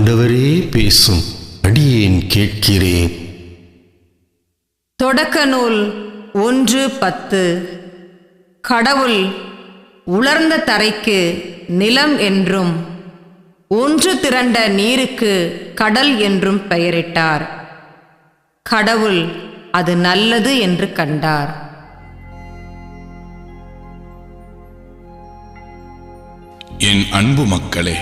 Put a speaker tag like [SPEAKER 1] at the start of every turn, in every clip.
[SPEAKER 1] ஆண்டவரே பேசும். அடியேன் கேட்கிறேன்.
[SPEAKER 2] தொடக்க நூல் ஒன்று பத்து. கடவுள் உலர்ந்த தரைக்கு நிலம் என்றும் ஒன்று திரண்ட நீருக்கு கடல் என்றும் பெயரிட்டார். கடவுள் அது நல்லது என்று கண்டார்.
[SPEAKER 3] என் அன்பு மக்களே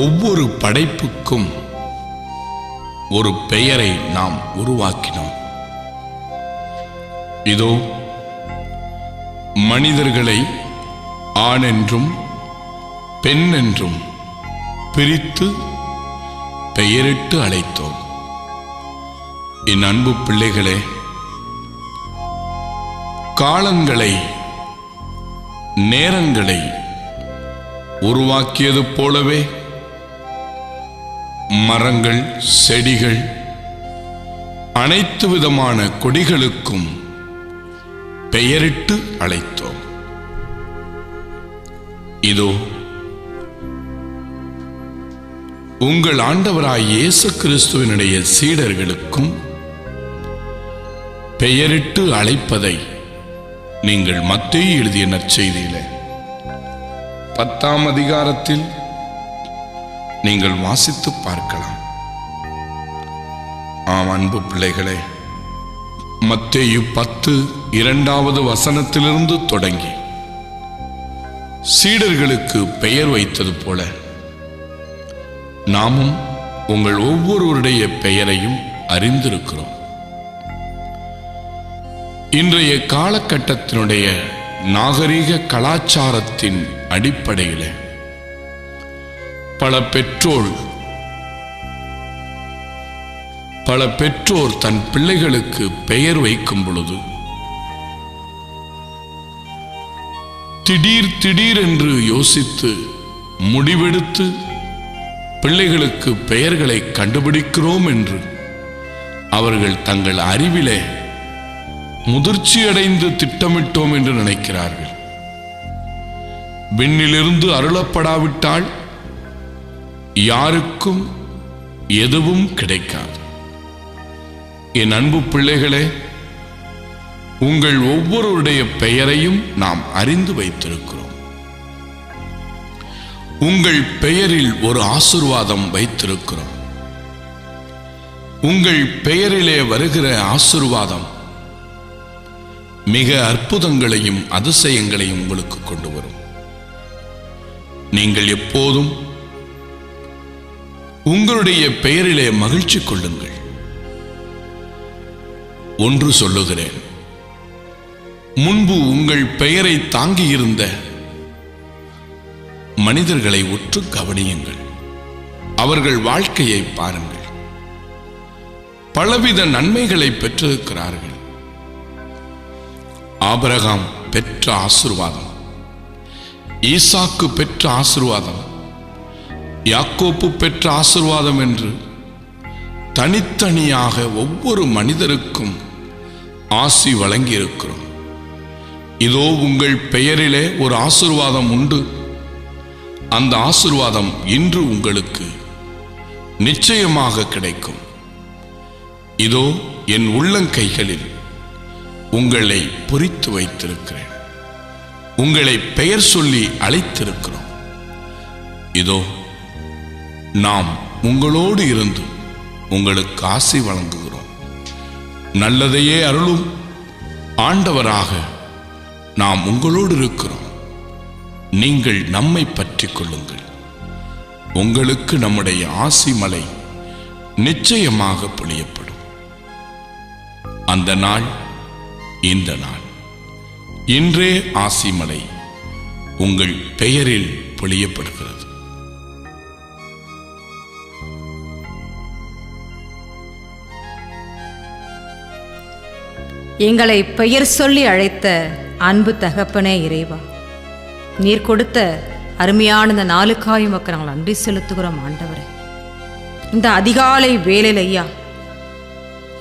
[SPEAKER 3] ஒவ்வொரு படைப்புக்கும் ஒரு பெயரை நாம் உருவாக்கினோம். இதோ மனிதர்களை ஆண் என்றும் பெண் என்றும் பிரித்து பெயரிட்டு அழைத்தோம். என் அன்பு பிள்ளைகளே காலங்களை நேரங்களை உருவாக்கியது போலவே மரங்கள் செடிகள் அனைத்து விதமான கொடிகளுக்கும் பெயரிட்டு அழைத்தோம். இதோ உங்கள் ஆண்டவராய் இயேசு கிறிஸ்துவினுடைய சீடர்களுக்கும் பெயரிட்டு அழைப்பதை நீங்கள் மத்திய எழுதிய நற்செய்தியில பத்தாம் அதிகாரத்தில் நீங்கள் வாசித்து பார்க்கலாம். ஆம் அன்பு பிள்ளைகளே மத்தேயு பத்து இரண்டாவது வசனத்திலிருந்து தொடங்கி சீடர்களுக்கு பெயர் வைத்தது போல நாமும் உங்கள் ஒவ்வொருவருடைய பெயரையும் அறிந்திருக்கிறோம். இன்றைய காலகட்டத்தினுடைய நாகரிக கலாச்சாரத்தின் அடிப்படையில் பல பெற்றோர் பல பெற்றோர் தன் பிள்ளைகளுக்கு பெயர் வைக்கும் பொழுது திடீர் திடீர் என்று யோசித்து முடிவெடுத்து பிள்ளைகளுக்கு பெயர்களை கண்டுபிடிக்கிறோம் என்று அவர்கள் தங்கள் அறிவிலே முதிர்ச்சியடைந்து திட்டமிட்டோம் என்று நினைக்கிறார்கள். விண்ணிலிருந்து அருளப்படாவிட்டால் யாருக்கும் எதுவும் கிடைக்காது. என் அன்பு பிள்ளைகளே உங்கள் ஒவ்வொருடைய பெயரையும் நாம் அறிந்து வைத்திருக்கிறோம். உங்கள் பெயரில் ஒரு ஆசிர்வாதம் வைத்திருக்கிறோம். உங்கள் பெயரிலே வருகிற ஆசிர்வாதம் மிக அற்புதங்களையும் அதிசயங்களையும் உங்களுக்கு கொண்டு வரும். நீங்கள் எப்போதும் உங்களுடைய பெயரிலே மகிழ்ச்சி கொள்ளுங்கள். ஒன்று சொல்லுகிறேன். முன்பு உங்கள் பெயரை தாங்கியிருந்த மனிதர்களை உற்று கவனியுங்கள். அவர்கள் வாழ்க்கையை பாருங்கள். பலவித நன்மைகளை பெற்றிருக்கிறார்கள். ஆபரகாம் பெற்ற ஆசிர்வாதம் ஈசாக்கு பெற்ற ஆசிர்வாதம் யாக்கோப்பு பெற்ற ஆசிர்வாதம் என்று தனித்தனியாக ஒவ்வொரு மனிதருக்கும் ஆசி வழங்கியிருக்கிறோம். இதோ உங்கள் பெயரிலே ஒரு ஆசிர்வாதம் உண்டு. அந்த ஆசிர்வாதம் இன்று உங்களுக்கு நிச்சயமாக கிடைக்கும். இதோ என் உள்ளங்கைகளில் உங்களை பொறித்து வைத்திருக்கிறேன். உங்களை பெயர் சொல்லி அழைத்திருக்கிறோம். இதோ நாம் உங்களோடு இருந்து உங்களுக்கு ஆசி வழங்குகிறோம். நல்லதையே அருளும் ஆண்டவராக நாம் உங்களோடு இருக்கிறோம். நீங்கள் நம்மை பற்றி கொள்ளுங்கள். உங்களுக்கு நம்முடைய ஆசி மலை நிச்சயமாக பொழியப்படும் அந்த நாள் இந்த நாள். இன்றே ஆசிமலை உங்கள் பெயரில் பொழியப்படுகிறது
[SPEAKER 2] எங்களை பெயர் சொல்லி அழைத்த அன்பு தகப்பனே இறைவா. நீர் கொடுத்த அருமையான இந்த நாளுக்காய் மக்கள் நாங்கள் நன்றி செலுத்துகிறோம் ஆண்டவரே. இந்த அதிகாலை வேலையில் ஐயா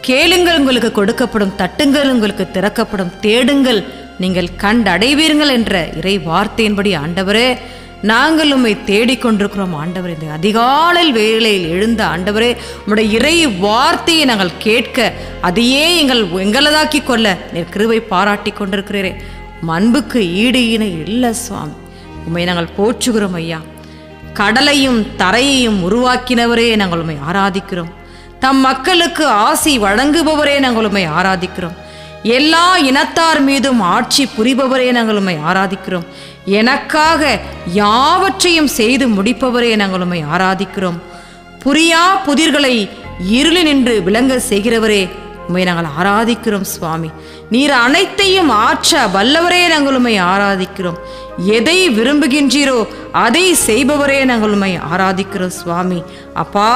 [SPEAKER 2] கேளுங்கள் உங்களுக்கு கொடுக்கப்படும் தட்டுங்கள் உங்களுக்கு திறக்கப்படும் தேடுங்கள் நீங்கள் கண்டடைவீர்கள் என்ற இறை வார்த்தையின்படி ஆண்டவரே நாங்கள் உம்மை தேடிக்கொண்டிருக்கிறோம் ஆண்டவர். இந்த அதிகாலையில் வேலையில் எழுந்த ஆண்டவரே உம்முடைய இறை வார்த்தையை நாங்கள் கேட்க அதையே எங்கள் எங்களதாக்கி கொள்ள நீர் கிருவை பாராட்டி கொண்டிருக்கிறீரே. உம் அன்புக்கு ஈடு இணை இல்லை சுவாமி. உம்மை நாங்கள் போற்றுகிறோம் ஐயா. கடலையும் தரையையும் உருவாக்கினவரே நாங்கள் உண்மை ஆராதிக்கிறோம். தம் மக்களுக்கு ஆசி வழங்குபவரே நாங்கள் உண்மை ஆராதிக்கிறோம். எல்லா இனத்தார் மீதும் ஆட்சி புரிபவரே நாங்கள் உண்மை ஆராதிக்கிறோம். எனக்காக யாவற்றையும் செய்து முடிப்பவரே நாங்கள் உண்மை ஆராதிக்கிறோம். புரியா புதிர்களை இருளி நின்று விளங்க செய்கிறவரே உண்மை நாங்கள் ஆராதிக்கிறோம் சுவாமி. நீர் அனைத்தையும் ஆற்ற வல்லவரே நாங்கள் உண்மை ஆராதிக்கிறோம். எதை விரும்புகின்றீரோ அதை செய்பவரே நாங்கள் உண்மை ஆராதிக்கிறோம் சுவாமி. அப்பா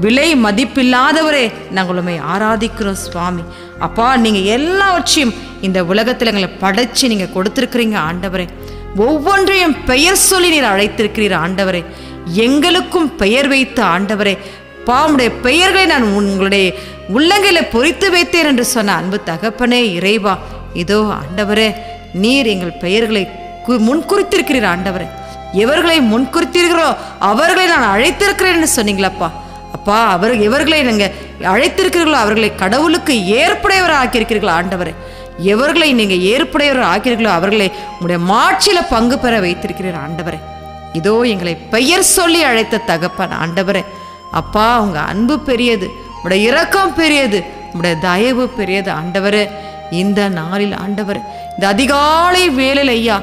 [SPEAKER 2] விலை மதிப்பில்லாதவரே நாங்கள் உண்மை ஆராதிக்கிறோம் சுவாமி. அப்பா நீங்கள் எல்லாவற்றையும் இந்த உலகத்தில் எங்களை படைச்சு நீங்கள் கொடுத்துருக்குறீங்க ஆண்டவரே. ஒவ்வொன்றையும் பெயர் சொல்லி நீர் அழைத்திருக்கிறீர் ஆண்டவரே. எங்களுக்கும் பெயர் வைத்த ஆண்டவரே. பாவனுடைய பெயர்களை நான் உங்களுடைய உள்ளங்கையில பொறித்து வைத்தேன் என்று சொன்ன அன்பு தகப்பனே இறைவா இதோ ஆண்டவரே நீர் எங்கள் பெயர்களை கு- முன்குறித்திருக்கிறீர் ஆண்டவரே. எவர்களை முன்குறித்தீர்களோ அவர்களை நான் அழைத்திருக்கிறேன் என்று சொன்னீங்களப்பா. அப்பா அவர் எவர்களை நீங்கள் அழைத்திருக்கிறீர்களோ அவர்களை கடவுளுக்கு ஏற்புடையவர் ஆக்கியிருக்கிறீர்களா ஆண்டவரே. எவர்களை நீங்கள் ஏற்புடையவர் ஆக்கிறீர்களோ அவர்களை உங்களுடைய மாட்சியில் பங்கு பெற வைத்திருக்கிறீர் ஆண்டவரே. இதோ எங்களை பெயர் சொல்லி அழைத்த தகப்பன் ஆண்டவரே. அப்பா உங்க அன்பு பெரியது உடைய இரக்கம் பெரியது உடைய தயவு பெரியது ஆண்டவரே. இந்த நாளில் ஆண்டவர் இந்த அதிகாலை வேலையில் ஐயா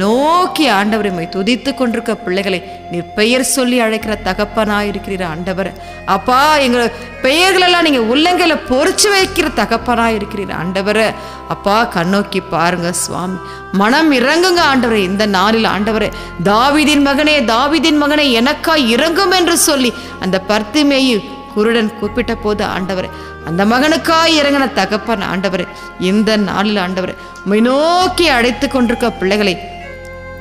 [SPEAKER 2] நோக்கி ஆண்டவரை உண்மை துதித்து கொண்டிருக்க பிள்ளைகளை நீர் பெயர் சொல்லி அழைக்கிற தகப்பனாக இருக்கிறீர் ஆண்டவர். அப்பா எங்களை பெயர்களெல்லாம் நீங்கள் உள்ளங்கையில் பொறிச்சு வைக்கிற தகப்பனாக இருக்கிறீர் ஆண்டவரை. அப்பா கண்ணோக்கி பாருங்க சுவாமி. மனம் இறங்குங்க ஆண்டவரே இந்த நாளில் ஆண்டவரே. தாவிதின் மகனே தாவிதின் மகனே எனக்காய் இறங்கும் என்று சொல்லி அந்த பர்த்திமேயு குருடன் கூப்பிட்ட போது ஆண்டவரே அந்த மகனுக்காய் இறங்கின தகப்பன் ஆண்டவரே இந்த நாளில் ஆண்டவரே நோக்கி அழைத்து கொண்டிருக்க பிள்ளைகளை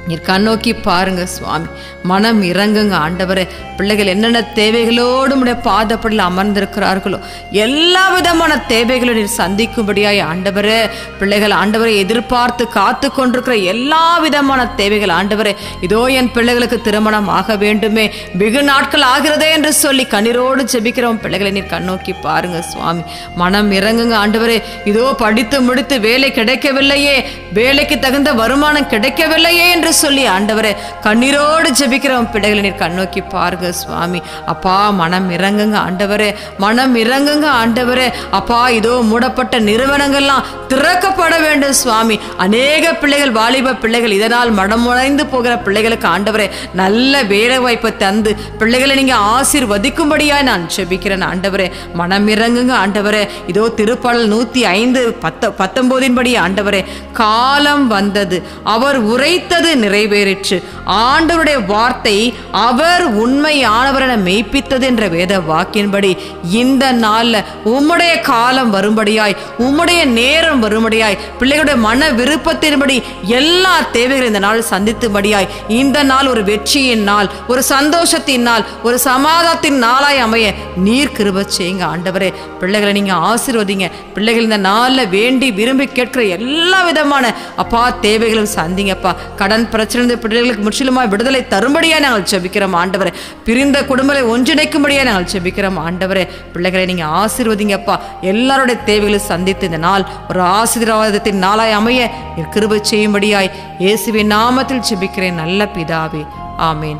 [SPEAKER 2] நீர் கண்ணோக்கி பாருங்க சுவாமி. மனம் இறங்குங்க ஆண்டவரே. பிள்ளைகள் என்னென்ன தேவைகளோடு உடைய பாதப்படியில் அமர்ந்திருக்கிறார்களோ எல்லா விதமான தேவைகளும் நீர் சந்திக்கும்படியாய் ஆண்டவரே. பிள்ளைகள் ஆண்டவரை எதிர்பார்த்து காத்து கொண்டிருக்கிற எல்லா விதமான தேவைகள் ஆண்டவரே. இதோ என் பிள்ளைகளுக்கு திருமணம் ஆக வேண்டுமே. வெகு நாட்கள் ஆகிறதே என்று சொல்லி கண்ணீரோடு ஜெபிக்கிறோம். பிள்ளைகளை நீர் கண்ணோக்கி பாருங்க சுவாமி. மனம் இறங்குங்க ஆண்டவரே. இதோ படித்து முடித்து வேலை கிடைக்கவில்லையே. வேலைக்கு தகுந்த வருமானம் கிடைக்கவில்லையே என்று சொல்லி ஆண்டவரே கண்ணீரோடு ஜெபிக்கிறவன் பிள்ளைகளை நீர் கண்ணோக்கி பாருங்க சுவாமி. அப்பா மனம் இறங்குங்க ஆண்டவரே மனம் இறங்குங்க ஆண்டவரே. அப்பா இதோ மூடப்பட்ட நிறுவனங்கள்லாம் திறக்கப்பட வேண்டும் சுவாமி. அநேக பிள்ளைகள் வாலிப பிள்ளைகள் இதனால் மடமுடைந்து போகிற பிள்ளைகளுக்கு ஆண்டவரே நல்ல வேலை வாய்ப்பை தந்து பிள்ளைகளை நீங்கள் ஆசீர்வதிக்கும்படியா நான் ஜெபிக்கிறேன் ஆண்டவரே. மனம் இறங்குங்க ஆண்டவரே. இதோ திருப்பாடல் நூத்தி ஐந்து பத்த பத்தொம்போதின்படி ஆண்டவரே காலம் வந்தது. அவர் உரைத்தது நிறைவேறிற்று. ஆண்டவருடைய வார்த்தை அவர் உண்மையானவர் என மெய்ப்பித்தது என்ற வேத வாக்கின்படி இந்த நாளில் உம்முடைய காலம் வரும்படியாய் உம்முடைய நேரம் வரும்படியாய் பிள்ளைகளுடைய மன விருப்பத்தின்படி எல்லா தேவைகளும் இந்த நாள் சந்தித்தும்படியாய் இந்த நாள் ஒரு வெற்றியின் நாள் ஒரு சந்தோஷத்தின் நாள் ஒரு சமாதானத்தின் நாளாய் அமைய நீர் கிருப செய்யுங்க ஆண்டவரே. பிள்ளைகளை நீங்க ஆசீர்வதிங்க. பிள்ளைகள் இந்த நாளில் வேண்டி விரும்பி கேட்கிற எல்லா விதமான அப்பா தேவைகளும் சந்திங்கப்பா. கடன் பிரச்சனை பிள்ளைகளுக்கு முற்றிலுமாய் விடுதலை தரும்படியாக நாங்கள் செபிக்கிறோம் ஆண்டவரே. பிரிந்த குடும்பத்தை ஒன்றிணைக்கும்படியாக நாங்கள் செபிக்கிறோம் ஆண்டவரே. பிள்ளைகளை நீங்க ஆசீர்வதிங்கப்பா. எல்லாருடைய தேவைகளை சந்தித்து இந்த நாள் ஒரு ஆசீர்வாதத்தின் நாளாய் அமைய கிருபை செய்யும்படியாய் இயேசுவின் நாமத்தில் செபிக்கிறேன் நல்ல பிதாவே. ஆமேன்.